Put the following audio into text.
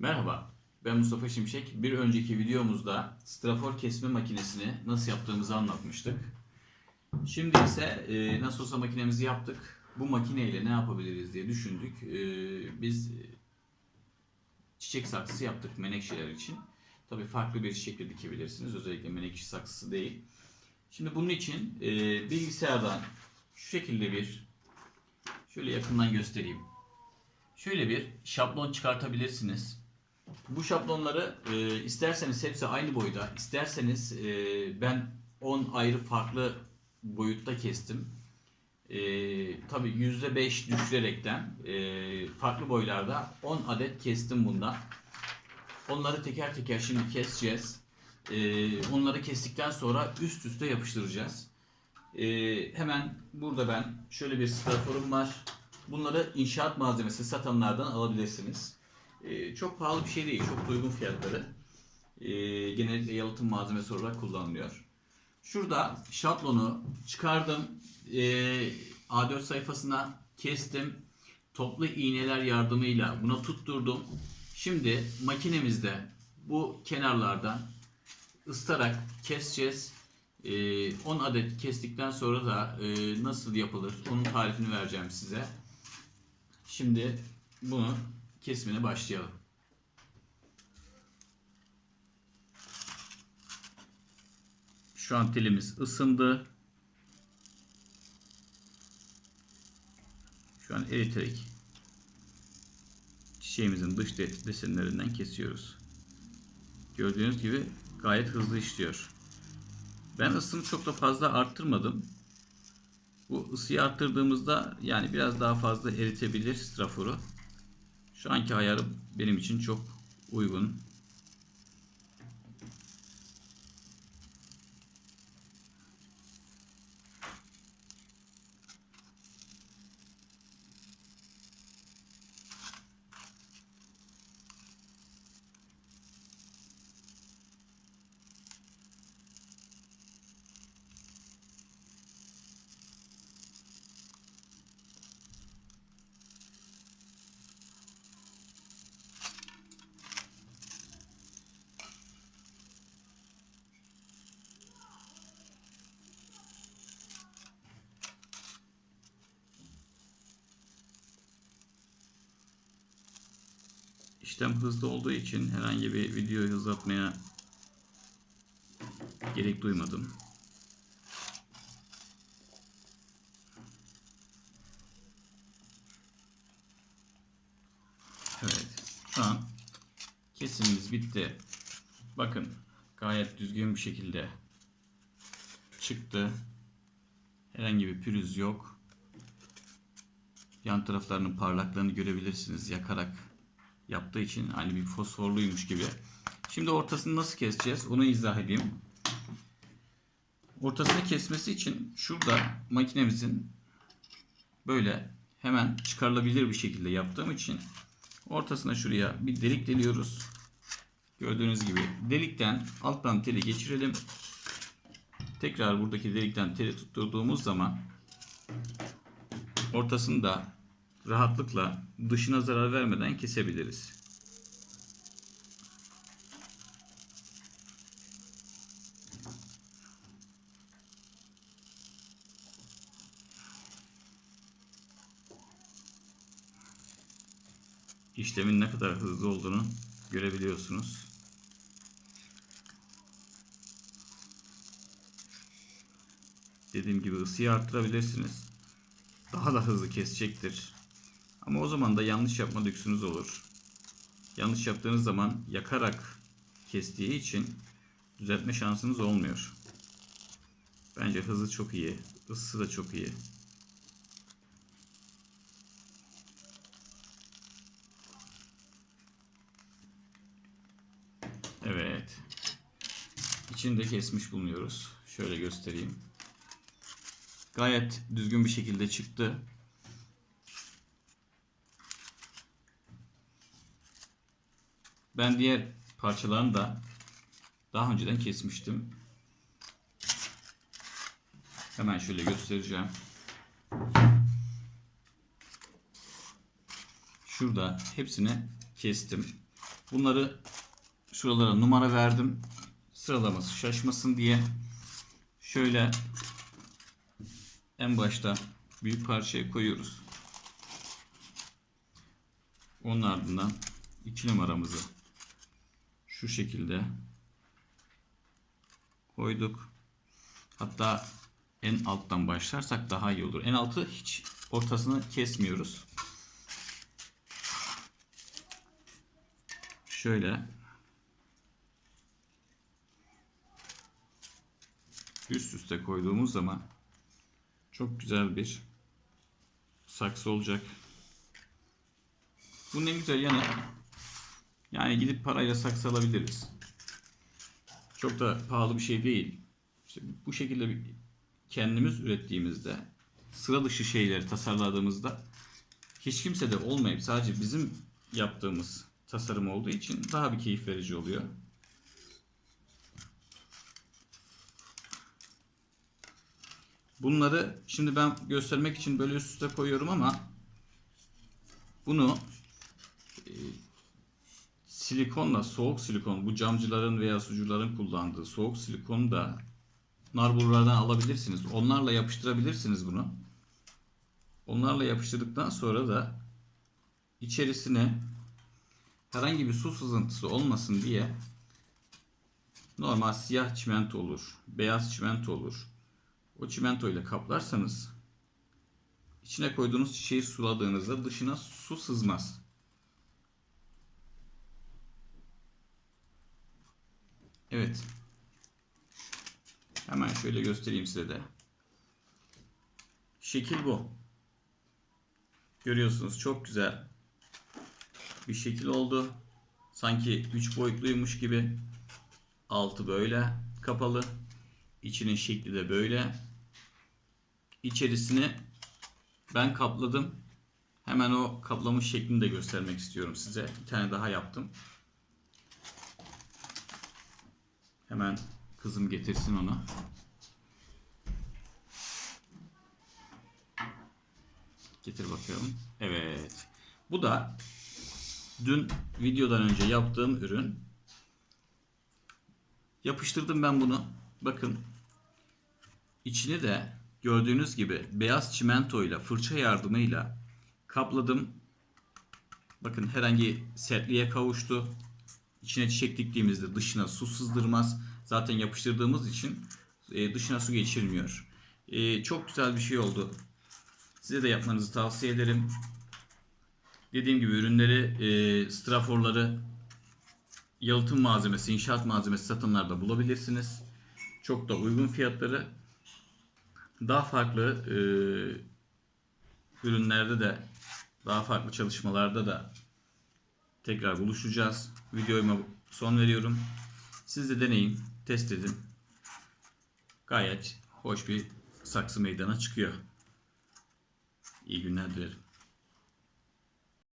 Merhaba, ben Mustafa Şimşek. Bir önceki videomuzda strafor kesme makinesini nasıl yaptığımızı anlatmıştık. Şimdi ise e, nasıl olsa makinemizi yaptık. Bu makineyle ne yapabiliriz diye düşündük. E, biz e, çiçek saksısı yaptık menekşeler için. Tabii farklı bir şekilde dikebilirsiniz. Özellikle menekşe saksısı değil. Şimdi bunun için e, bilgisayardan şu şekilde bir şöyle yakından göstereyim. Şöyle bir şablon çıkartabilirsiniz. Bu şablonları e, isterseniz hepsi aynı boyda, isterseniz e, ben 10 ayrı farklı boyutta kestim. E, tabii %5 düşürerekten e, farklı boylarda 10 adet kestim bundan. Onları teker teker şimdi keseceğiz. E, onları kestikten sonra üst üste yapıştıracağız. E, hemen burada ben şöyle bir straforum var. Bunları inşaat malzemesi satanlardan alabilirsiniz. Ee, çok pahalı bir şey değil, çok uygun fiyatları. Ee, genellikle yalıtım malzemesi olarak kullanılıyor. Şurada şablonu çıkardım. Ee, A4 sayfasına kestim. Toplu iğneler yardımıyla buna tutturdum. Şimdi makinemizde bu kenarlardan ıstarak keseceğiz. Ee, 10 adet kestikten sonra da e, nasıl yapılır onun tarifini vereceğim size. Şimdi bunu kesmine başlayalım. Şu an telimiz ısındı. Şu an eriterek çiçeğimizin dış de- desenlerinden kesiyoruz. Gördüğünüz gibi gayet hızlı işliyor. Ben ısını çok da fazla arttırmadım. Bu ısıyı arttırdığımızda yani biraz daha fazla eritebilir straforu. Şu anki ayarı benim için çok uygun. İşlem hızlı olduğu için herhangi bir videoyu hızlatmaya gerek duymadım. Evet. Şu an kesimimiz bitti. Bakın gayet düzgün bir şekilde çıktı. Herhangi bir pürüz yok. Yan taraflarının parlaklığını görebilirsiniz yakarak yaptığı için aynı bir fosforluymuş gibi. Şimdi ortasını nasıl keseceğiz onu izah edeyim. Ortasını kesmesi için şurada makinemizin böyle hemen çıkarılabilir bir şekilde yaptığım için ortasına şuraya bir delik deliyoruz. Gördüğünüz gibi delikten alttan teli geçirelim. Tekrar buradaki delikten teli tutturduğumuz zaman ortasını da rahatlıkla dışına zarar vermeden kesebiliriz. İşlemin ne kadar hızlı olduğunu görebiliyorsunuz. Dediğim gibi ısıyı arttırabilirsiniz. Daha da hızlı kesecektir. Ama o zaman da yanlış yapma lüksünüz olur. Yanlış yaptığınız zaman yakarak kestiği için düzeltme şansınız olmuyor. Bence hızı çok iyi. ısısı da çok iyi. Evet. İçini kesmiş bulunuyoruz. Şöyle göstereyim. Gayet düzgün bir şekilde çıktı. Ben diğer parçalarını da daha önceden kesmiştim. Hemen şöyle göstereceğim. Şurada hepsini kestim. Bunları şuralara numara verdim. Sıralaması şaşmasın diye. Şöyle en başta büyük parçaya koyuyoruz. Onun ardından 2 numaramızı şu şekilde koyduk. Hatta en alttan başlarsak daha iyi olur. En altı hiç ortasını kesmiyoruz. Şöyle üst üste koyduğumuz zaman çok güzel bir saksı olacak. Bunun en güzel yanı yani gidip parayla saksı alabiliriz. Çok da pahalı bir şey değil. İşte bu şekilde kendimiz ürettiğimizde sıra dışı şeyleri tasarladığımızda hiç kimse de olmayıp sadece bizim yaptığımız tasarım olduğu için daha bir keyif verici oluyor. Bunları şimdi ben göstermek için böyle üst üste koyuyorum ama bunu e, silikonla soğuk silikon bu camcıların veya sucuların kullandığı soğuk silikonu da narburlardan alabilirsiniz. Onlarla yapıştırabilirsiniz bunu. Onlarla yapıştırdıktan sonra da içerisine herhangi bir su sızıntısı olmasın diye normal siyah çimento olur, beyaz çimento olur. O çimento ile kaplarsanız içine koyduğunuz çiçeği suladığınızda dışına su sızmaz. Evet. Hemen şöyle göstereyim size de. Şekil bu. Görüyorsunuz çok güzel bir şekil oldu. Sanki 3 boyutluymuş gibi. Altı böyle kapalı. İçinin şekli de böyle. İçerisini ben kapladım. Hemen o kaplamış şeklini de göstermek istiyorum size. Bir tane daha yaptım. Hemen kızım getirsin onu. Getir bakalım. Evet. Bu da dün videodan önce yaptığım ürün. Yapıştırdım ben bunu. Bakın. İçini de gördüğünüz gibi beyaz çimento ile fırça yardımıyla kapladım. Bakın herhangi sertliğe kavuştu. İçine çiçek diktiğimizde dışına su sızdırmaz. Zaten yapıştırdığımız için e, dışına su geçirmiyor. E, çok güzel bir şey oldu. Size de yapmanızı tavsiye ederim. Dediğim gibi ürünleri, e, straforları, yalıtım malzemesi, inşaat malzemesi satımlarda bulabilirsiniz. Çok da uygun fiyatları. Daha farklı ürünlerde de, daha farklı çalışmalarda da tekrar buluşacağız. Videoyuma son veriyorum. Siz de deneyin, test edin. Gayet hoş bir saksı meydana çıkıyor. İyi günler dilerim.